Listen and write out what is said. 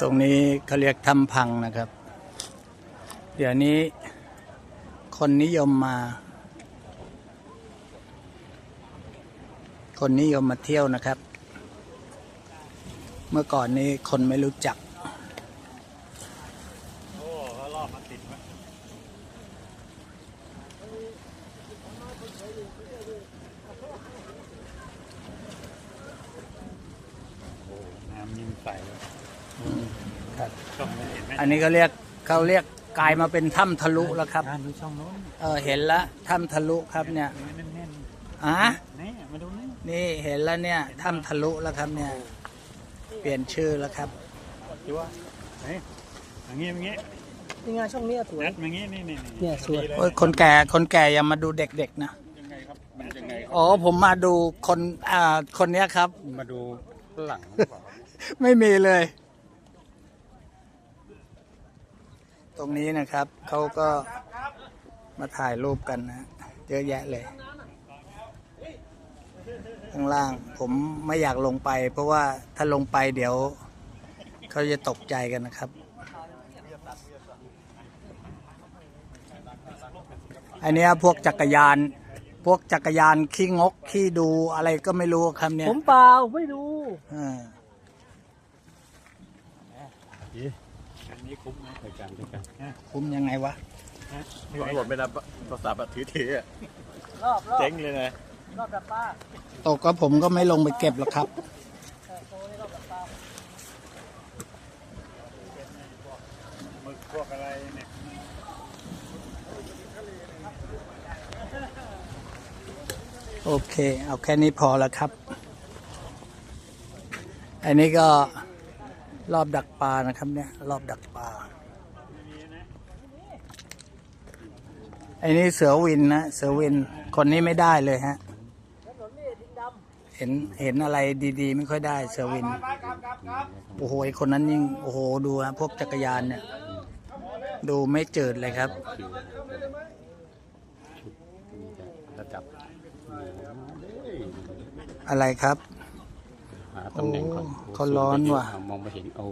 ตรงนี้เขาเรียกถ้ำพังนะครับ เดี๋ยวนี้คนนิยมมา คนนิยมมาเที่ยวนะครับ เมื่อก่อนนี้คนไม่รู้จักน้ำยิ่งใส ครับช่องไม่เห็นไหมอันนี้ก็เรียกเขาเรียกกลายมาเป็นถ้ำทะลุแล้วครับ อ่าดูช่องโน้นเออเห็นละถ้ำทะลุครับเนี่ยแน่นแน่นอะๆนี่มาดูนี่นี่เห็นแล้วเนี่ยถ้ำทะลุแล้วครับเนี่ย เปลี่ยนชื่อแล้วครับ ดูว่าเฮ้ยอย่างงี้อย่างงี้นี่ไงช่องเนี้ยสวย นัดอย่างงี้นี่นี่เนี่ยสวย โอ้ยคนแก่คนแก่อย่ามาดูเด็กๆนะยังไงครับมันยังไงอ๋อผมมาดูคนอ่าคนเนี้ยครับ มาดูหลัง ไม่มีเลย ตรงนี้นะครับเขาก็มาถ่ายรูปกันนะเยอะแยะเลย ข้างล่างผมไม่อยากลงไป เพราะว่าถ้าลงไปเดี๋ยวเขาจะตกใจกันนะครับ อันเนี้ยพวกจักรยาน พวกจักรยานขี้งกขี้ดูอะไรก็ไม่รู้ครับเนี่ยผมเปล่าไม่ดูอ่า อันนี้คุ้มไหมรายการรายการฮะคุ้มยังไงวะฮะตำรวจไม่รับโทรศัพท์อะถือถืออะรอบรอบเจ๊งเลยนะ รอบแบบป้าตกก็ผมก็ไม่ลงไปเก็บหรอกครับหมึกพวกอะไรเนี่ยโอเค เอาแค่นี้พอแล้วครับ อันนี้ก็ รอบดักปลานะครับเนี่ยรอบดักปลาอันนี้เสือวินนะเสือวินคนนี้ไม่ได้เลยฮะเห็นเห็นอะไรดีๆ ไม่ค่อยได้เสือวินโอ้โหไอ้คนนั้นยิ่งโอ้โหดูฮะพวกจักรยานเนี่ย ดูไม่เจิดเลยครับระดับอะไรครับ หาตำแหน่งก่อนโอ้เขาร้อนว่ะ มองไม่เห็นโอ้